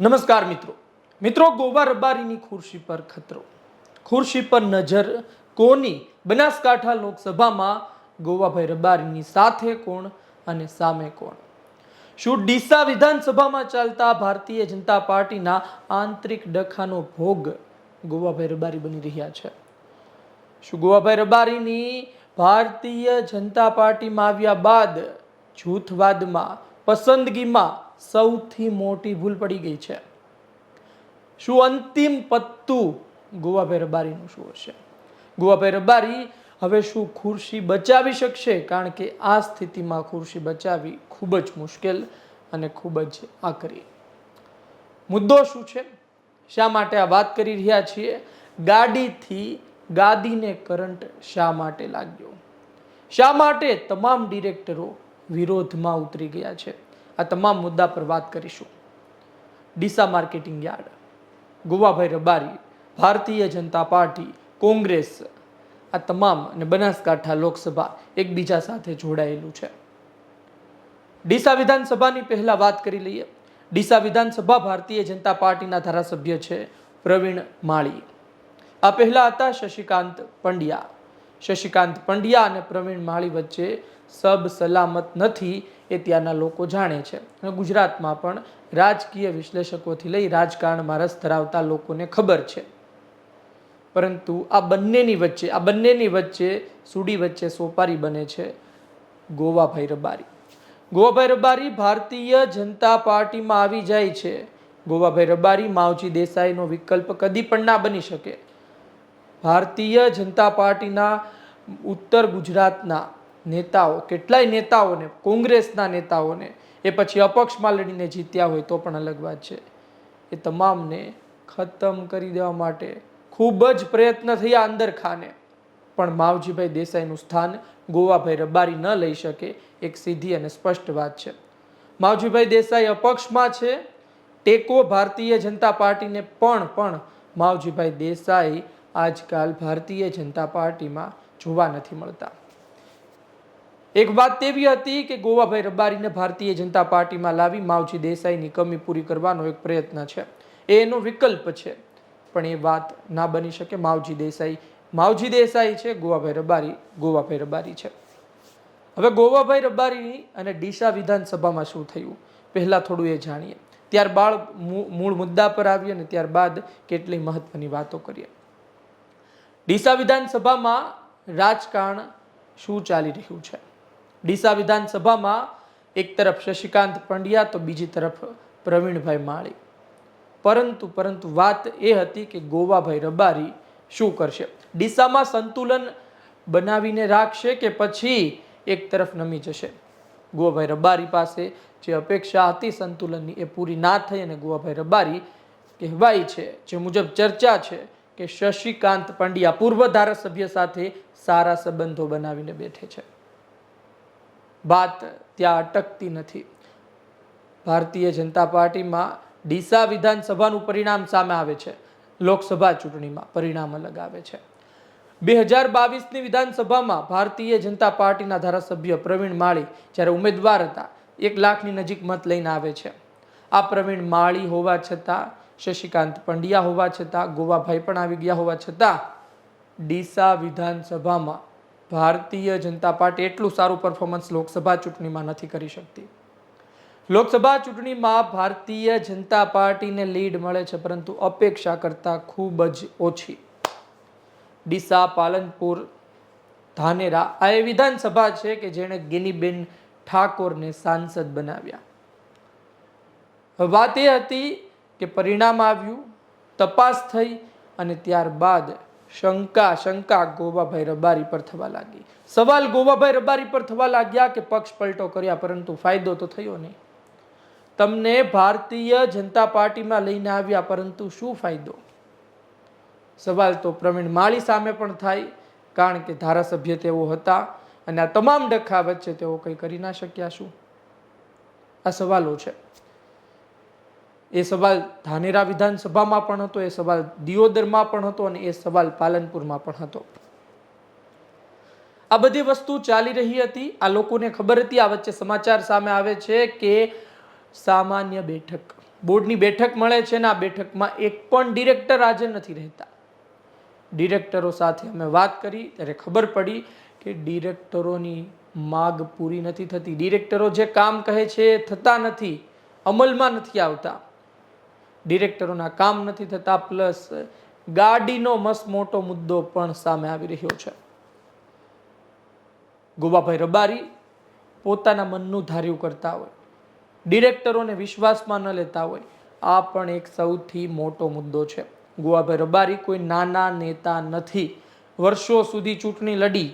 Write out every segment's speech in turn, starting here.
નમસ્કાર મિત્રો. મિત્રો, ગોવા રબારીની ખુરશી પર ખતરો. ખુરશી પર નજર કોની? બનાસકાંઠા લોકસભામાં ગોવાભાઈ રબારીની સાથે કોણ અને સામે કોણ? શું ડીસા વિધાનસભામાં ચાલતા ભારતીય જનતા પાર્ટીના આંતરિક ડખાનો ભોગ ગોવાભાઈ રબારી બની રહ્યા છે? શું ગોવાભાઈ રબારીની ભારતીય જનતા પાર્ટીમાં આવ્યા બાદ જૂથવાદમાં, પસંદગીમાં સૌથી મોટી ભૂલ પડી ગઈ છે. શું અંતિમ પત્તું ગોવાભાઈ રબારીનું શું હશે? ગોવાભાઈ રબારી હવે શું ખુરશી બચાવી શકશે? કારણ કે આ સ્થિતિમાં ખુરશી બચાવવી ખૂબ જ મુશ્કેલ અને ખૂબ જ આકરી. મુદ્દો શું છે? શા માટે આ વાત કરી રહ્યા છીએ? ગાડીથી ગાદીને કરંટ શા માટે લાગ્યો? શા માટે તમામ ડિરેક્ટરો વિરોધમાં ઉતરી ગયા છે? આ તમામ મુદ્દા પર વાત કરીશું. Deesa marketing yard, Govabhai Rabari, Bharatiya Janata party, Congress, આ તમામ અને બનાસકાંઠા લોકસભા એકબીજા સાથે જોડાયેલું છે. ડીસા વિધાનસભાની પહેલા વાત કરી લઈએ. ડીસા વિધાનસભા ભારતીય જનતા પાર્ટીના ધારાસભ્ય છે પ્રવીણ માળી. આ પહેલા હતા શશિકાંત પંડ્યા. શશિકાંત પંડ્યા અને પ્રવીણ માળી વચ્ચે સબ સલામત નથી એ ત્યાંના લોકો જાણે છે. અને ગુજરાતમાં પણ રાજકીય વિશ્લેષકોથી લઈ રાજકારણમાં રસ ધરાવતા લોકોને ખબર છે. પરંતુ આ બંનેની વચ્ચે, આ બંનેની વચ્ચે સુડી વચ્ચે સોપારી બને છે ગોવાભાઈ રબારી. ગોવાભાઈ રબારી ભારતીય જનતા પાર્ટીમાં આવી જાય છે. ગોવાભાઈ રબારી માવજી દેસાઈનો વિકલ્પ કદી પણ ના બની શકે. ભારતીય જનતા પાર્ટીના ઉત્તર ગુજરાતના નેતાઓ, કેટલાય નેતાઓને, કોંગ્રેસના નેતાઓને, એ પછી અપક્ષમાં લડીને જીત્યા હોય તો પણ અલગ વાત છે. એ તમામને ખતમ કરી દેવા માટે ખૂબ જ પ્રયત્ન થયા અંદર ખાને. પણ માવજીભાઈ દેસાઈનું સ્થાન ગોવાભાઈ રબારી ન લઈ શકે એક સીધી અને સ્પષ્ટ વાત છે. માવજીભાઈ દેસાઈ અપક્ષમાં છે. ટેકો ભારતીય જનતા પાર્ટીને પણ પણ માવજીભાઈ દેસાઈ આજકાલ ભારતીય જનતા પાર્ટીમાં જોવા નથી મળતા. એક વાત તેવી હતી કે ગોવાભાઈ રબારીને ભારતીય જનતા પાર્ટીમાં લાવી માવજી દેસાઈની કમી પૂરી કરવાનો એક પ્રયત્ન છે. એ એનો વિકલ્પ છે. પણ એ વાત ના બની શકે. માવજી દેસાઈ માવજી દેસાઈ છે, ગોવાભાઈ રબારી ગોવાભાઈ રબારી છે. હવે ગોવાભાઈ રબારી અને ડીસા વિધાનસભામાં શું થયું? પહેલાં થોડું એ જાણીએ. ત્યારબાદ મૂળ મુદ્દા પર આવીએ અને ત્યારબાદ કેટલી મહત્વની વાતો કરીએ. ડીસા વિધાનસભામાં રાજકારણ શું ચાલી રહ્યું છે? ડીસા વિધાનસભામાં એક તરફ શશિકાંત પંડ્યા તો બીજી તરફ પ્રવીણભાઈ માળી. પરંતુ પરંતુ વાત એ હતી કે ગોવાભાઈ રબારી શું કરશે? ડીસામાં સંતુલન બનાવીને રાખશે કે પછી એક તરફ નમી જશે? ગોવાભાઈ રબારી પાસે જે અપેક્ષા હતી સંતુલનની એ પૂરી ના થઈ અને ગોવાભાઈ રબારી કહેવાય છે, જે મુજબ ચર્ચા છે કે શશિકાંત પંડ્યા પૂર્વ ધારાસભ્ય સાથે સારા સંબંધો બનાવીને બેઠે છે. વાત ત્યાં અટકતી નથી. ભારતીય જનતા પાર્ટીમાં ડીસા વિધાનસભાનું પરિણામ સામે આવે છે. લોકસભા ચૂંટણીમાં પરિણામ અલગ આવે છે. બે હજાર બાવીસની વિધાનસભામાં ભારતીય જનતા પાર્ટીના ધારાસભ્ય પ્રવીણ માળી જ્યારે ઉમેદવાર હતા, એક લાખની નજીક મત લઈને આવે છે. આ પ્રવીણ માળી હોવા છતાં, શશિકાંત પંડ્યા હોવા છતાં, ગોવાભાઈ પણ આવી ગયા હોવા છતાં, ડીસા વિધાનસભામાં ભારતીય જનતા પાર્ટી એટલું સારું પરફોર્મન્સ લોકસભા ચૂંટણીમાં નથી કરી શકતી. લોકસભા ચૂંટણીમાં ભારતીય જનતા પાર્ટીને લીડ મળે છે, પરંતુ અપેક્ષા કરતાં ખૂબ જ ઓછી. ડીસા, પાલનપુર, ધાનેરા, આ એ વિધાનસભા છે કે જેણે ગિનીબેન ઠાકોરને સાંસદ બનાવ્યા. વાત એ હતી કે પરિણામ આવ્યું, તપાસ થઈ અને ત્યારબાદ શંકા શંકા, ગોવાભાઈ રબારી પર થવા લાગી. સવાલ ગોવાભાઈ રબારી પર થવા લાગ્યા કે પક્ષ પલટો કર્યા, પરંતુ ફાયદો તો થયો નહીં. તમને ભારતીય જનતા પાર્ટીમાં લઈને આવ્યા, પરંતુ શું ફાયદો? સવાલ તો પ્રવીણ માળી સામે પણ થાય, કારણ કે ધારાસભ્ય તેઓ હતા અને આ તમામ ડખા વચ્ચે તેઓ કંઈ કરી ના શક્યા શું? આ સવાલો છે. એ સવાલ ધાનેરા વિધાનસભામાં પણ હતો, એ સવાલ દિયોદરમાં પણ હતો અને એ સવાલ પાલનપુરમાં પણ હતો. આ બધી વસ્તુ ચાલી રહી હતી. આ લોકોને ખબર હતી, આ વચ્ચે સમાચાર સામે આવે છે કે સામાન્ય બેઠક, બોર્ડની બેઠક મળે છે ને આ બેઠકમાં એક પણ ડિરેક્ટર હાજર નથી રહેતા. ડિરેક્ટરો સાથે અમે વાત કરી, ત્યારે ખબર પડી કે ડિરેક્ટરોની માગ પૂરી નથી થતી. ડિરેક્ટરો જે કામ કહે છે એ થતા નથી, અમલમાં નથી આવતા. ડિરેક્ટરોના કામ નથી થતા, પ્લસ ગાડીનો મસ્ત મોટો મુદ્દો પણ સામે આવી રહ્યો છે. ગોબાભાઈ રબારી પોતાના મનનું ધાર્યું કરતા હોય, ડિરેક્ટરોને વિશ્વાસમાં ન લેતા હોય, આ પણ એક સૌથી મોટો મુદ્દો છે. ગોવાભાઈ રબારી કોઈ નાના નેતા નથી. વર્ષો સુધી ચૂંટણી લડી,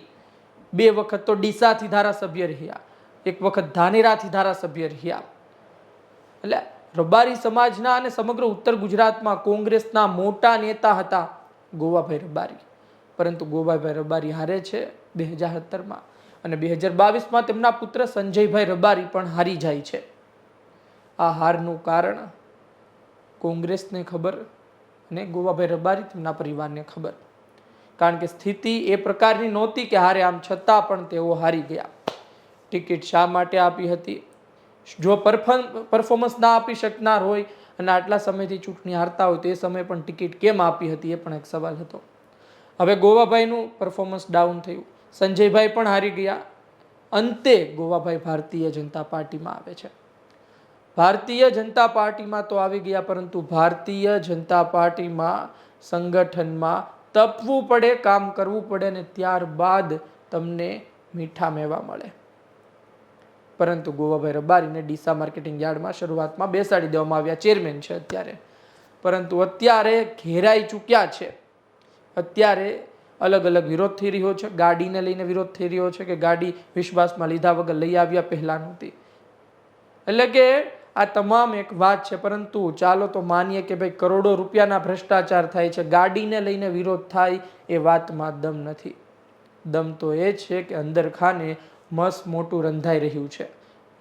બે વખત તો ડીસાથી ધારાસભ્ય રહ્યા, એક વખત ધાનેરાથી ધારાસભ્ય રહ્યા. એટલે રબારી સમાજના અને સમગ્ર ઉત્તર ગુજરાતમાં કોંગ્રેસના મોટા નેતા હતા ગોવાભાઈ રબારી. પરંતુ ગોવાભાઈ રબારી હારે છે બે હજાર સત્તરમાં અને બે હજાર બાવીસમાં તેમના પુત્ર સંજયભાઈ રબારી પણ હારી જાય છે. આ હારનું કારણ કોંગ્રેસને ખબર અને ગોવાભાઈ રબારી તેમના પરિવારને ખબર. કારણ કે સ્થિતિ એ પ્રકારની નહોતી કે હારે, આમ છતાં પણ તેઓ હારી ગયા. ટિકિટ શા માટે આપી હતી? જો પરફોર્મન્સ ના આપી શકનાર હોય અને આટલા સમયથી ચૂંટણી હારતા હોય તો એ સમયે પણ ટિકિટ કેમ આપી હતી એ પણ એક સવાલ હતો. હવે ગોવાભાઈનું પરફોર્મન્સ ડાઉન થયું. સંજયભાઈ પણ હારી ગયા. અંતે ગોવાભાઈ ભારતીય જનતા પાર્ટીમાં આવે છે. ભારતીય જનતા પાર્ટીમાં તો આવી ગયા, પરંતુ ભારતીય જનતા પાર્ટીમાં સંગઠનમાં તપવું પડે, કામ કરવું પડે ને ત્યારબાદ તમને મીઠા મેવા મળે. પરંતુ ગોવાભાઈ રબારીને ડીસા માર્કેટિંગ યાર્ડમાં શરૂઆતમાં બેસાડી દેવામાં આવ્યા. ચેરમેન છે અત્યારે. પરંતુ અત્યારે ઘેરાઈ ચૂક્યા છે. અત્યારે અલગ અલગ વિરોધ થઈ રહ્યો છે. ગાડીને લઈને વિરોધ થઈ રહ્યો છે કે ગાડી વિશ્વાસમાં લીધા વગર લઈ આવ્યા પહેલાં નહોતી એટલે કે આ તમામ એક વાત છે. પરંતુ ચાલો તો માનીએ કે ભાઈ કરોડો રૂપિયાના ભ્રષ્ટાચાર થાય છે. ગાડીને લઈને વિરોધ થાય એ વાતમાં દમ નથી. દમ તો એ છે કે અંદર ખાને મસ્ત મોટું રંધાઈ રહ્યું છે.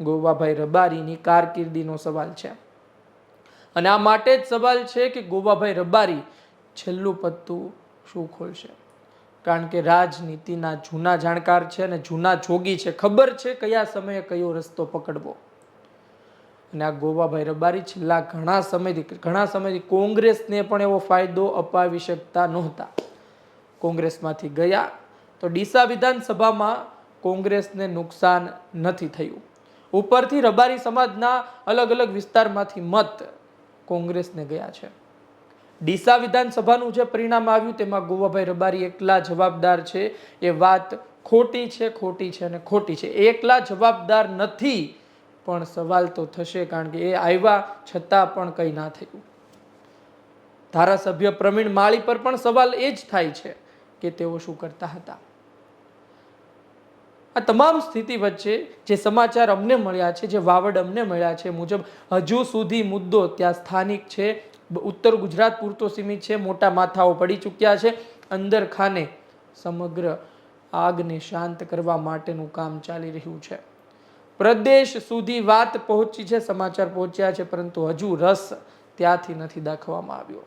ગોવાભાઈ રબારીની કારકિર્દીનો સવાલ છે. અને આ માટે જ સવાલ છે કે ગોવાભાઈ રબારી છેલ્લું પત્તું શું ખોલશે? કારણ કે રાજનીતિના જૂના જાણકાર છે અને જૂના જોગી છે. ખબર છે કયા સમયે કયો રસ્તો પકડવો? અને આ ગોવાભાઈ રબારી છેલ્લા ઘણા સમયથી ઘણા સમયથી કોંગ્રેસને પણ એવો ફાયદો અપાવી શકતા નહોતા. કોંગ્રેસમાંથી ગયા તો ડીસા વિધાનસભામાં કોંગ્રેસને નુકસાન નથી થયું. ઉપરથી રબારી સમાજના અલગ અલગ વિસ્તારમાંથી મત કોંગ્રેસને ગયા છે. ડીસા વિધાનસભાનું જે પરિણામ આવ્યું તેમાં ગોવાભાઈ રબારી એકલા જવાબદાર છે. એ વાત ખોટી છે ખોટી છે અને ખોટી છે. એકલા જવાબદાર નથી, પણ સવાલ તો થશે કારણ કે એ આવ્યા છતાં પણ કંઈ ના થયું. ધારાસભ્ય પ્રવીણ માળી પર પણ સવાલ એ જ થાય છે કે તેઓ શું કરતા હતા. આ તમામ સ્થિતિ વચ્ચે જે સમાચાર અમને મળ્યા છે, જે વાવડ અમને મળ્યા છે મુજબ, હજુ સુધી મુદ્દો ત્યાં સ્થાનિક છે, ઉત્તર ગુજરાત પૂરતો સીમિત છે, મોટા માથાઓ પડી ચૂક્યા છે, અંદર ખાને સમગ્ર આગને શાંત કરવા માટેનું કામ ચાલી રહ્યું છે. પ્રદેશ સુધી વાત પહોંચી છે, સમાચાર પહોંચ્યા છે, પરંતુ હજુ રસ ત્યાંથી નથી દાખવામાં આવ્યો.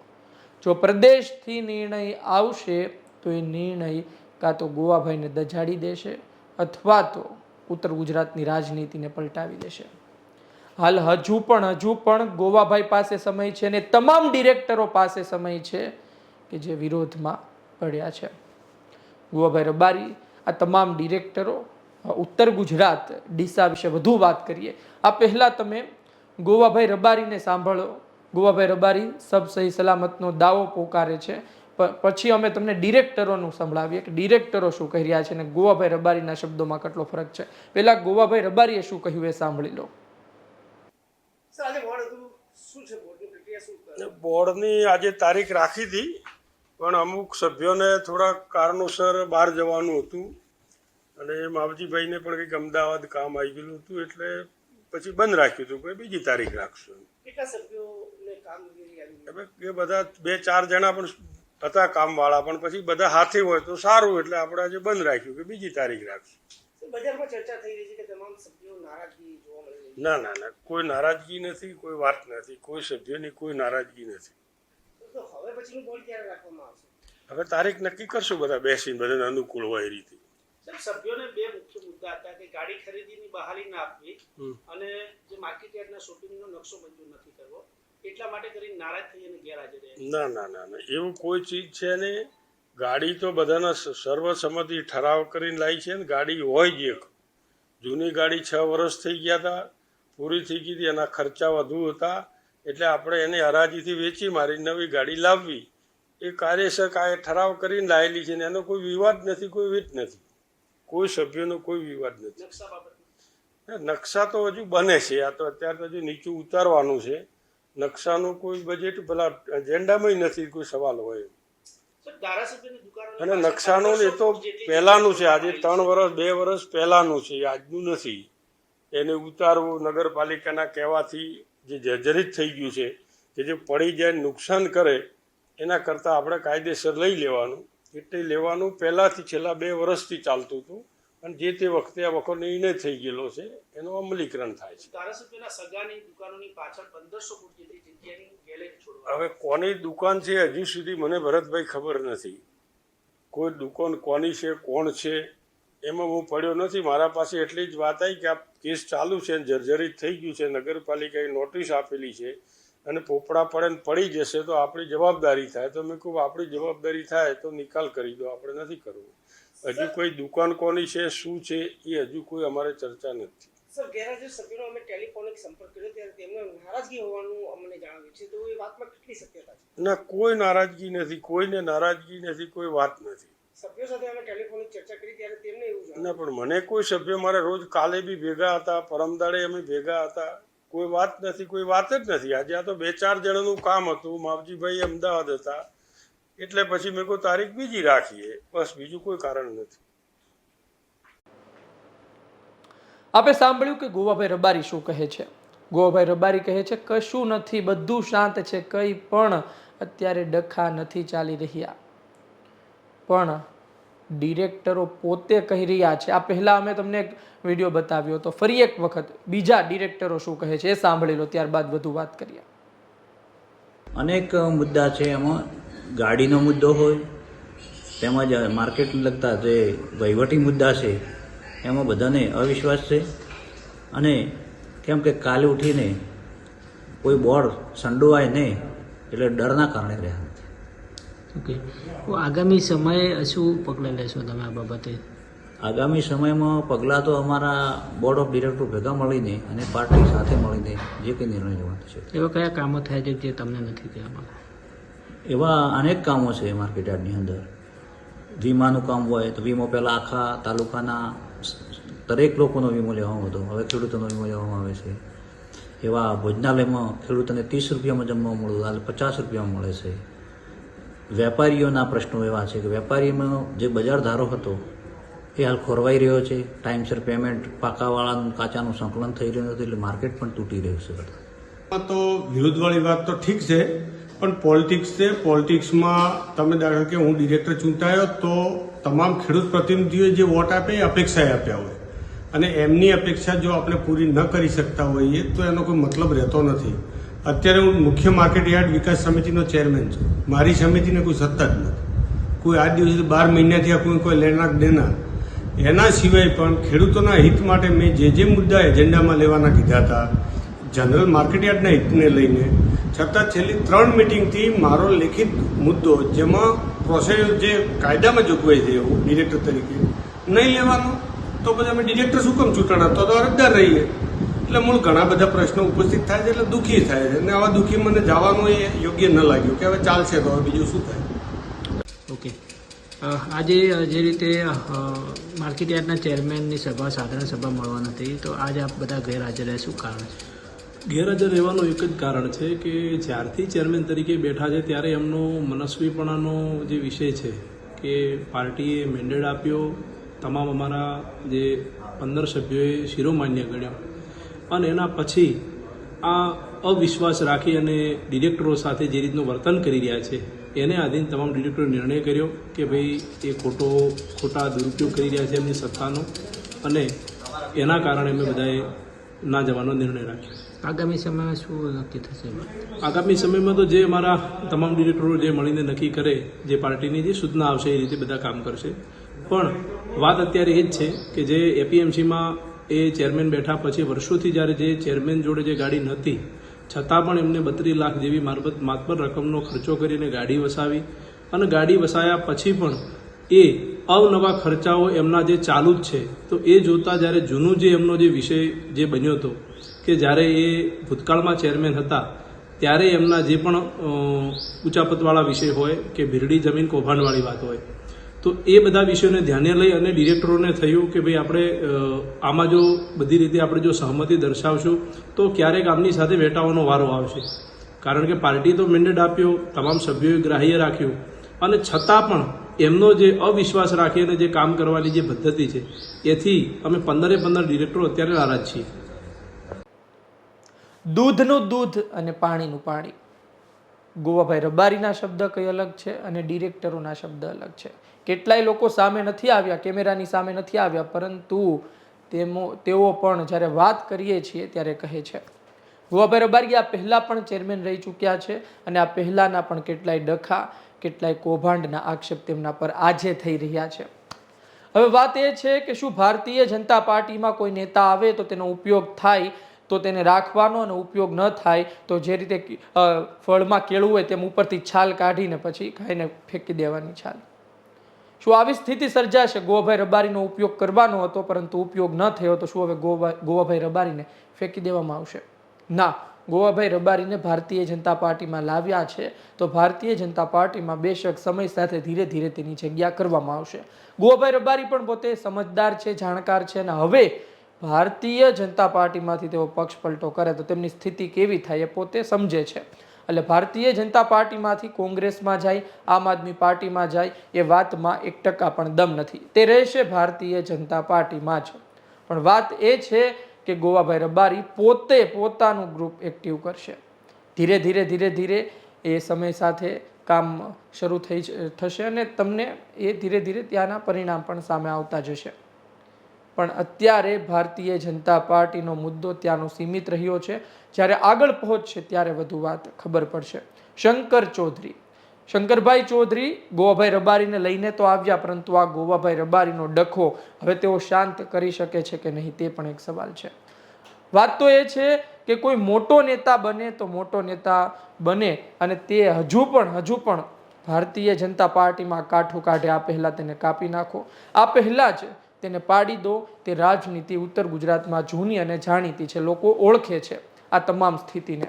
જો પ્રદેશથી નિર્ણય આવશે, તો એ નિર્ણય કાં તો ગોવાભાઈને દજાડી દેશે અથવા તો ઉત્તર ગુજરાતની રાજનીતિને પલટાવી દેશે. હાલ હજુ પણ હજુ પણ ગોવાભાઈ પાસે સમય છે અને તમામ ડિરેક્ટરો પાસે સમય છે કે જે વિરોધમાં પડ્યા છે. ગોવાભાઈ રબારી, આ તમામ ડિરેક્ટરો ઉત્તર ગુજરાત, ડીસા વિશે વધુ વાત કરીએ. આ પહેલાં તમે ગોવાભાઈ રબારીને સાંભળો. ગોવાભાઈ રબારી સબ સહી સલામતનો દાવો પોકારે છે. પછી અમે તમને ડિરેક્ટરોનું સંભળાવીએ કે ડિરેક્ટરો શું કહી રહ્યા છે અને ગોવાભાઈ રબારીના શબ્દોમાં કેટલો ફરક છે? પહેલાં ગોવાભાઈ રબારીએ શું કહ્યું એ સાંભળી લો. બોર્ડની પ્રક્રિયા? શું કરે? ને બોર્ડની આજે તારીખ રાખી હતી પણ અમુક સભ્યોને થોડા કારણોસર બહાર જવાનું હતું. અને માવજીભાઈને પણ કંઈક અમદાવાદ કામ આવી ગયેલું હતું એટલે પછી બંધ રાખ્યું હતું. કે બીજી તારીખ રાખશું. કેટલા સભ્યોને કામગીરી એ બધા બે ચાર જણા પણ હતા કામવાળા પણ પછી બધા હાથે હોય તો સારું એટલે આપણે આજે બંધ રાખ્યું કે બીજી તારીખ રાખશું. બજારમાં ચર્ચા થઈ રહી છે કે તમામ સભ્યો નારાજગી જોવા મળી ના ના ના કોઈ નારાજગી નથી કોઈ વાત નથી કોઈ સભ્યોની કોઈ નારાજગી નથી. તો હવે પછીનું ક્યારે રાખવામાં આવશે? હવે તારીખ નક્કી કરશું બધા બેસીને બધાને અનુકૂળ હોય એ રીતે. સભ્યોને બે મુખ્ય મુદ્દા હતા કે ગાડી ખરીદીની બહાલી ના આપવી અને જે માર્કેટ યાર્ડના શોપિંગનો નકશો મંજૂર નથી કરવો. એટલા માટે કરીને નારાજ થઈ અને ગેરહાજર ના ના ના ના. એવું કોઈ ચીજ છે ને? ગાડી તો બધાના સર્વસંમતિ ઠરાવ કરીને લાવી છે ને? ગાડી હોય જ એક. જૂની ગાડી છ વર્ષ થઈ ગયા હતા પૂરી થઈ ગઈ હતી એના ખર્ચા વધુ હતા. એટલે આપણે એને હરાજીથી વેચી મારી નવી ગાડી લાવવી. એ કાર્યસર કાંઈ ઠરાવ કરીને લાવેલી છે ને? એનો કોઈ વિવાદ નથી કોઈ વેચ નથી. કોઈ સભ્યનો કોઈ વિવાદ નથી. નકશા નકશા તો હજુ બને છે. આ તો અત્યારે તો હજુ નીચું ઉતારવાનું છે. નકશાનું કોઈ બજેટ ભલા એજન્ડામાં નથી કોઈ સવાલ હોય. અને નકશાનું એ તો પહેલાંનું છે આજે ત્રણ વર્ષ બે વર્ષ પહેલાંનું છે આજનું નથી. એને ઉતારવું નગરપાલિકાના કહેવાથી જે જર્જરિત થઈ ગયું છે કે જે પડી જાય નુકસાન કરે એના કરતાં આપણે કાયદેસર લઈ લેવાનું. એટલે લેવાનું પહેલાંથી છેલ્લા બે વર્ષથી ચાલતું હતું. અને જે તે વખતે આ વખત નિર્ણય થઈ ગયેલો છે એનું અમલીકરણ થાય છે. ધારાસભ્યના સગાની દુકાનોની પાછળ પંદરસો ફૂટ જેટલી જગ્યાની ગેલેરી છોડવા હવે કોની દુકાન છે હજુ સુધી મને ભરતભાઈ ખબર નથી. કોઈ દુકાન કોની છે કોણ છે એમાં હું પડ્યો નથી. મારા પાસે એટલી જ વાત આવી કે આ કેસ ચાલુ છે જર્જરિત થઈ ગયું છે નગરપાલિકાએ નોટિસ આપેલી છે અને પોપડા પડે ને પડી જશે તો આપણી જવાબદારી થાય. તો મેં કહું આપણી જવાબદારી થાય તો નિકાલ કરી દો આપણે નથી કરવું. હજુ કોઈ દુકાન કોની છે શું છે એ હજુ કોઈ અમારે ચર્ચા નથી. સર ગેરહાજર સભ્યોનો અમે ટેલિફોનિક સંપર્ક કર્યો ત્યારે તેમને નારાજગી હોવાનું અમને જણાવ્યું છે. તો એ વાતમાં કેટલી શક્યતા છે? ના કોઈ નારાજગી નથી કોઈને નારાજગી નથી કોઈ વાત નથી. સભ્યો સાથે અમે ટેલિફોનિક ચર્ચા કરી ત્યારે તેમને એવું ના પણ મને કોઈ સભ્ય મારે રોજ કાલે બી ભેગા હતા પરમદાડે અમે ભેગા હતા. કોઈ વાત નથી કોઈ વાત જ નથી. આજે આ તો બે ચાર જણાનું કામ હતું. માવજીભાઈ અમદાવાદ હતા. એટલે પછી મેં કોઈ તારીખ બીજી રાખીએ. બસ બીજું કોઈ કારણ નથી. આપે સાંભળ્યું કે ગોવાભાઈ રબારી શું કહે છે? ગોવાભાઈ રબારી કહે છે કશું નથી બધું શાંત છે કંઈ પણ અત્યારે ડખા નથી ચાલી રહ્યા. પણ ડિરેક્ટરો પોતે કહી રહ્યા છે. આ પહેલા અમે તમને એક વીડિયો બતાવ્યો હતો. ફરી એક વખત બીજા ડિરેક્ટરો શું કહે છે એ સાંભળી લો ત્યારબાદ વધુ વાત કરીએ. અનેક મુદ્દા છે એમાં. ગાડીનો મુદ્દો હોય તેમજ માર્કેટને લગતા જે વહીવટી મુદ્દા છે એમાં બધાને અવિશ્વાસ છે. અને કેમ કે કાલે ઉઠીને કોઈ બોર્ડ સંડોવાય નહીં એટલે ડરના કારણે રહ્યા નથી ઓકે. આગામી સમયે શું પગલાં લેશો તમે આ બાબતે? આગામી સમયમાં પગલાં તો અમારા બોર્ડ ઓફ ડિરેક્ટર ભેગા મળીને અને પાર્ટી સાથે મળીને જે કંઈ નિર્ણય લેવાનો છે. એવા કયા કામો થાય છે જે તમને નથી કહેવામાં? એવા અનેક કામો છે માર્કેટ યાર્ડની અંદર. વીમાનું કામ હોય તો વીમો પહેલાં આખા તાલુકાના દરેક લોકોનો વીમો લેવામાં હતો હવે ખેડૂતોનો વીમો લેવામાં આવે છે. એવા ભોજનાલયમાં ખેડૂતોને ત્રીસ રૂપિયામાં જમવા મળતું હાલ પચાસ રૂપિયામાં મળે છે. વેપારીઓના પ્રશ્નો એવા છે કે વેપારીમાં જે બજાર ધારો હતો, એ હાલ ખોરવાઈ રહ્યો છે. ટાઈમસર પેમેન્ટ પાકાવાળાનું, કાચાનું સંકલન થઈ રહ્યું નથી, એટલે માર્કેટ પણ તૂટી રહ્યું છે. તો વિરોધવાળી વાત તો ઠીક છે પણ પોલિટિક્સ છે. પોલિટિક્સમાં તમે દાખલા કે હું ડિરેક્ટર ચૂંટાયો તો તમામ ખેડૂત પ્રતિનિધિઓએ જે વોટ આપે એ અપેક્ષાએ આપ્યા હોય. અને એમની અપેક્ષા જો આપણે પૂરી ન કરી શકતા હોઈએ તો એનો કોઈ મતલબ રહેતો નથી. અત્યારે હું મુખ્ય માર્કેટ યાર્ડ વિકાસ સમિતિનો ચેરમેન છું. મારી સમિતિને કોઈ સત્તા જ નથી. કોઈ આજ દિવસે બાર મહિનાથી આ કોઈ કોઈ લેનાક દેના એના સિવાય પણ ખેડૂતોના હિત માટે મેં જે જે મુદ્દા એજન્ડામાં લેવાના કીધા હતા જનરલ માર્કેટયાર્ડના હિતને લઈને છતાં છેલ્લી ત્રણ મિટિંગથી મારો લેખિત મુદ્દો, જેમાં પ્રોસેસ જે કાયદામાં જોગવાઈ છે એવું ડિરેક્ટર તરીકે, નહીં લેવાનો, તો પછી અમે ડિરેક્ટર શું કેમ ચૂંટણા તો અરજદાર રહીએ. એટલે મૂળ ઘણા બધા પ્રશ્નો ઉપસ્થિત થાય છે, એટલે દુઃખી થાય છે. અને આવા દુઃખી મને જવાનું એ યોગ્ય ન લાગ્યું કે હવે ચાલશે તો હવે બીજું શું થાય? ઓકે આજે જે રીતે માર્કેટ યાર્ડના ચેરમેનની સભા, સાધારણ સભા મળવાની હતી, તો આજે આપ બધા ગેરહાજર રહ્યા શું કારણ છે. ગેરહાજર રહેવાનું એક જ કારણ છે કે જ્યારથી ચેરમેન તરીકે બેઠા છે ત્યારે એમનો મનસ્વીપણાનો જે વિષય છે કે પાર્ટીએ મેન્ડેટ આપ્યો, તમામ અમારા જે પંદર સભ્યોએ શિરોમાન્ય ગણ્યો. અને એના પછી આ અવિશ્વાસ રાખી અને ડિરેક્ટરો સાથે જે રીતનું વર્તન કરી રહ્યા છે, એને આધીન તમામ ડિરેક્ટરોએ નિર્ણય કર્યો કે ભાઈ, એ ખોટો, ખોટા દુરુપયોગ કરી રહ્યા છે એમની સત્તાનો અને એના કારણે અમે બધાએ ના જવાનો નિર્ણય રાખ્યો. આગામી સમયમાં શું નક્કી થશે? આગામી સમયમાં તો જે અમારા તમામ ડિરેક્ટરો જે મળીને નક્કી કરે, જે પાર્ટીની જે સૂચના આવશે, એ રીતે બધા કામ કરશે. પણ વાત અત્યારે એ જ છે કે જે એપીએમસીમાં એ ચેરમેન બેઠા પછી વર્ષોથી જ્યારે જે ચેરમેન જોડે જે ગાડી નહોતી છતાં પણ એમને બત્રીસ લાખ જેવી મારફત માતબર રકમનો ખર્ચો કરીને ગાડી વસાવી અને ગાડી વસાયા પછી પણ એ અવનવા ખર્ચાઓ એમના જે ચાલુ જ છે. તો એ જોતા જ્યારે જૂનું જે એમનો જે વિષય જે બન્યો હતો કે જ્યારે એ ભૂતકાળમાં ચેરમેન હતા, ત્યારે એમના જે પણ ઉચાપતવાળા વિષય હોય કે ભીરડી જમીન કૌભાંડવાળી વાત હોય, તો એ બધા વિષયોને ધ્યાને લઈ અને ડિરેક્ટરોને થયું કે ભાઈ આપણે આમાં જો બધી રીતે આપણે જો સહમતિ દર્શાવશું, તો ક્યારેક આમની સાથે વેટાવાનો વારો આવશે. કારણ કે પાર્ટી તો મેન્ડેટ આપ્યો, તમામ સભ્યોએ ગ્રાહ્ય રાખ્યું, અને છતાં પણ એમનો જે અવિશ્વાસ રાખી અને જે કામ કરવાની જે પદ્ધતિ છે, એથી અમે પંદરે પંદર ડિરેક્ટરો અત્યારે નારાજ છીએ. દૂધનું દૂધ અને પાણીનું પાણી. ગોવાભાઈ રબારીના શબ્દ કઈ અલગ છે અને ડિરેક્ટરોના શબ્દ અલગ છે. કેટલાય લોકો સામે નથી આવ્યા, કેમેરાની સામે નથી આવ્યા, પરંતુ તેમો, તેઓ પણ જ્યારે વાત કરીએ છીએ ત્યારે કહે છે. ગોવાભાઈ રબારી આ પહેલાં પણ ચેરમેન રહી ચૂક્યા છે અને આ પહેલાંના પણ કેટલાય ડખા, કેટલાય કૌભાંડના આક્ષેપ તેમના પર આજે થઈ રહ્યા છે. હવે વાત એ છે કે શું ભારતીય જનતા પાર્ટીમાં કોઈ નેતા આવે તો તેનો ઉપયોગ થાય તો તેને રાખવાનો અને ઉપયોગ ન થાય તો જે રીતે ફળમાં કેળું હોય તેમ ઉપરથી છાલ કાઢીને પછી ખાઈને ફેંકી દેવાની છાલ. શું આવી સ્થિતિ સર્જાશે? ગોવાભાઈ રબારીનો ઉપયોગ કરવાનો હતો, પરંતુ ઉપયોગ ન થયો તો શું હવે ગોવા, ગોવાભાઈ રબારીને ફેંકી દેવામાં આવશે? ના, ગોવાભાઈ રબારીને ભારતીય જનતા પાર્ટીમાં લાવ્યા છે, તો ભારતીય જનતા પાર્ટીમાં બેશક સમય સાથે ધીરે ધીરે તેની જગ્યા કરવામાં આવશે. ગોવાભાઈ રબારી પણ પોતે સમજદાર છે, જાણકાર છે અને હવે ભારતીય જનતા પાર્ટીમાંથી તેઓ પક્ષ પલટો કરે તો તેમની સ્થિતિ કેવી થાય એ પોતે સમજે છે. એટલે ભારતીય જનતા પાર્ટીમાંથી કોંગ્રેસમાં જાય, આમ આદમી પાર્ટીમાં જાય, એ વાતમાં એક ટકા પણ દમ નથી. તે રહેશે ભારતીય જનતા પાર્ટીમાં જ. પણ વાત એ છે કે ગોવાભાઈ રબારી પોતે પોતાનું ગ્રુપ એક્ટિવ કરશે. ધીરે ધીરે ધીરે ધીરે એ સમય સાથે કામ શરૂ થઈ થશે અને તમને એ ધીરે ધીરે ત્યાંના પરિણામ પણ સામે આવતા જશે. પણ અત્યારે ભારતીય જનતા પાર્ટીનો મુદ્દો ત્યાંનો સીમિત રહ્યો છે. જ્યારે આગળ પહોંચશે ત્યારે વધુ વાત ખબર પડશે. શંકર ચૌધરી. શંકરભાઈ ચૌધરી ગોવાભાઈ રબારીને લઈને તો આવ્યા, પરંતુ આ ગોવાભાઈ રબારીનો ડખો હવે તેઓ શાંત કરી શકે છે કે નહીં તે પણ એક સવાલ છે. વાત તો એ છે કે કોઈ મોટો નેતા બને તો મોટો નેતા બને અને તે હજુ પણ હજુ પણ ભારતીય જનતા પાર્ટીમાં કાઠું કાઢે, આ પહેલા તેને કાપી નાખો. આ પહેલા જ તેને પાડી દો. તે રાજનીતિ ઉત્તર ગુજરાતમાં જૂની અને જાણીતી છે. લોકો ઓળખે છે આ તમામ સ્થિતિને.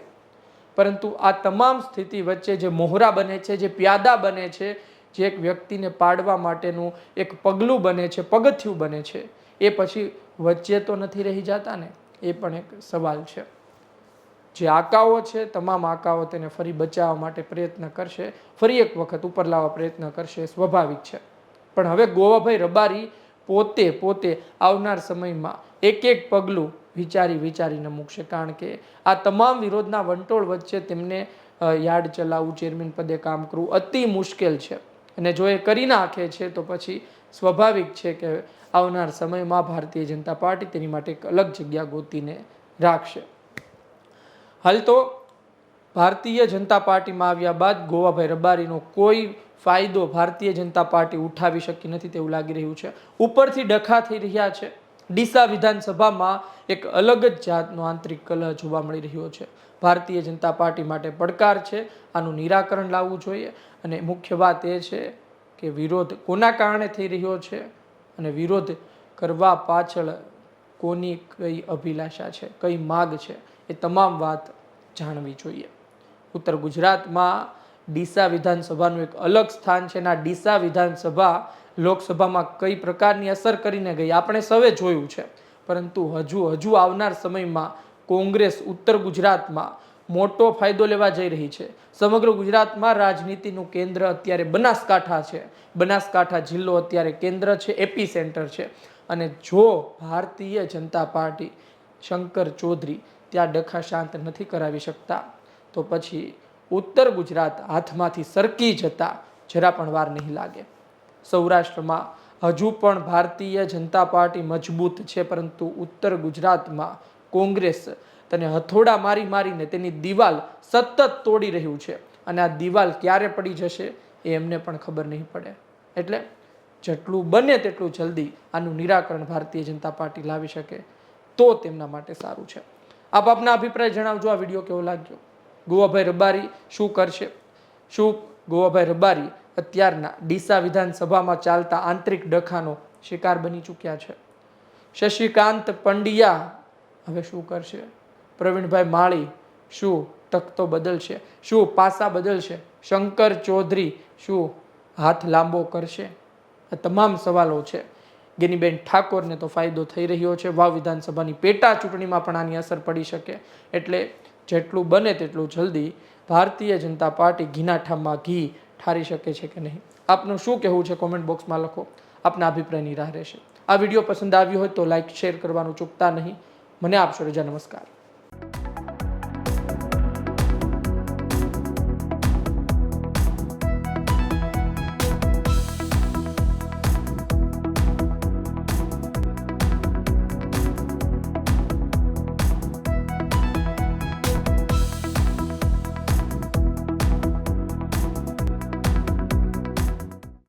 પરંતુ આ તમામ સ્થિતિ વચ્ચે જે મોહરા બને છે, જે પ્યાદા બને છે, જે એક વ્યક્તિને પાડવા માટેનું એક પગલું બને છે, પગથિયું બને છે, એ પછી વચ્ચે તો નથી રહી જતા ને? એ પણ એક સવાલ છે. જે આકાઓ છે, તમામ આકાઓ તેને ફરી બચાવવા માટે પ્રયત્ન કરશે. ફરી એક વખત ઉપર લાવવા પ્રયત્ન કરશે સ્વાભાવિક છે. પણ હવે ગોવાભાઈ રબારી પોતે પોતે આવનાર સમયમાં એક એક પગલું વિચારી વિચારીને મૂકશે. કારણ કે આ તમામ વિરોધના વંટોળ વચ્ચે તેમને યાર્ડ ચલાવવું, ચેરમેન પદે કામ કરવું અતિ મુશ્કેલ છે. અને જો એ કરી નાખે છે તો પછી સ્વાભાવિક છે કે આવનાર સમયમાં ભારતીય જનતા પાર્ટી તેની માટે એક અલગ જગ્યા ગોતીને રાખશે. હાલ તો ભારતીય જનતા પાર્ટીમાં આવ્યા બાદ ગોવાભાઈ રબારીનો કોઈ ફાયદો ભારતીય જનતા પાર્ટી ઉઠાવી શકી નથી તેવું લાગી રહ્યું છે. ઉપરથી ડખા થઈ રહ્યા છે. ડીસા વિધાનસભામાં એક અલગ જ જાતનો આંતરિક કલહ જોવા મળી રહ્યો છે. ભારતીય જનતા પાર્ટી માટે પડકાર છે, આનું નિરાકરણ લાવવું જોઈએ અને મુખ્ય વાત એ છે કે વિરોધ કોના કારણે થઈ રહ્યો છે અને વિરોધ કરવા પાછળ કોની કઈ અભિલાષા છે, કઈ માગ છે એ તમામ વાત જાણવી જોઈએ. ઉત્તર ગુજરાતમાં ડીસા વિધાનસભાનું એક અલગ સ્થાન છે અને આ ડીસા વિધાનસભા લોકસભામાં કઈ પ્રકારની અસર કરીને ગઈ? આપણે સૌએ જોયું છે. પરંતુ હજુ હજુ આવનાર સમયમાં કોંગ્રેસ ઉત્તર ગુજરાતમાં મોટો ફાયદો લેવા જઈ રહી છે. સમગ્ર ગુજરાતમાં રાજનીતિનું કેન્દ્ર અત્યારે બનાસકાંઠા છે. બનાસકાંઠા જિલ્લો અત્યારે કેન્દ્ર છે, એપી સેન્ટર છે. અને જો ભારતીય જનતા પાર્ટી શંકર ચૌધરી ત્યાં ડખા શાંત નથી કરાવી શકતા તો પછી ઉત્તર ગુજરાત હાથમાંથી સરકી જતા જરા પણ વાર નહીં લાગે. સૌરાષ્ટ્રમાં હજુ પણ ભારતીય જનતા પાર્ટી મજબૂત છે, પરંતુ ઉત્તર ગુજરાતમાં કોંગ્રેસ તેને હથોડા મારી મારીને તેની દિવાલ સતત તોડી રહ્યું છે અને આ દિવાલ ક્યારે પડી જશે એ એમને પણ ખબર નહીં પડે. એટલે જેટલું બને તેટલું જલ્દી આનું નિરાકરણ ભારતીય જનતા પાર્ટી લાવી શકે તો તેમના માટે સારું છે. આપ આપના અભિપ્રાય જણાવજો, આ વીડિયો કેવો લાગ્યો? ગોવાભાઈ રબારી શું કરશે? શું ગોવાભાઈ રબારી અત્યારના ડીસા વિધાનસભામાં ચાલતા આંતરિક ડખાનો શિકાર બની ચૂક્યા છે? શશિકાંત પંડ્યા હવે શું કરશે? પ્રવીણભાઈ માળી શું તખતો બદલશે? શું પાસા બદલશે? શંકર ચૌધરી શું હાથ લાંબો કરશે? આ તમામ સવાલો છે. ગેનીબેન ઠાકોરને તો ફાયદો થઈ રહ્યો છે. વાવ વિધાનસભાની પેટા ચૂંટણીમાં પણ આની અસર પડી શકે. એટલે જેટલું બને તેટલું જલ્દી ભારતીય જનતા પાર્ટી ઘીના ઠામમાં ઘી ઠારી શકે છે કે નહીં? આપનું શું કહેવું છે કોમેન્ટ બોક્સમાં લખો. આપના અભિપ્રાયની રાહ રહેશે. આ વીડિયો પસંદ આવ્યો હોય તો લાઇક શેર કરવાનું ચૂકતા નહીં. મને આપશો રજા. નમસ્કાર.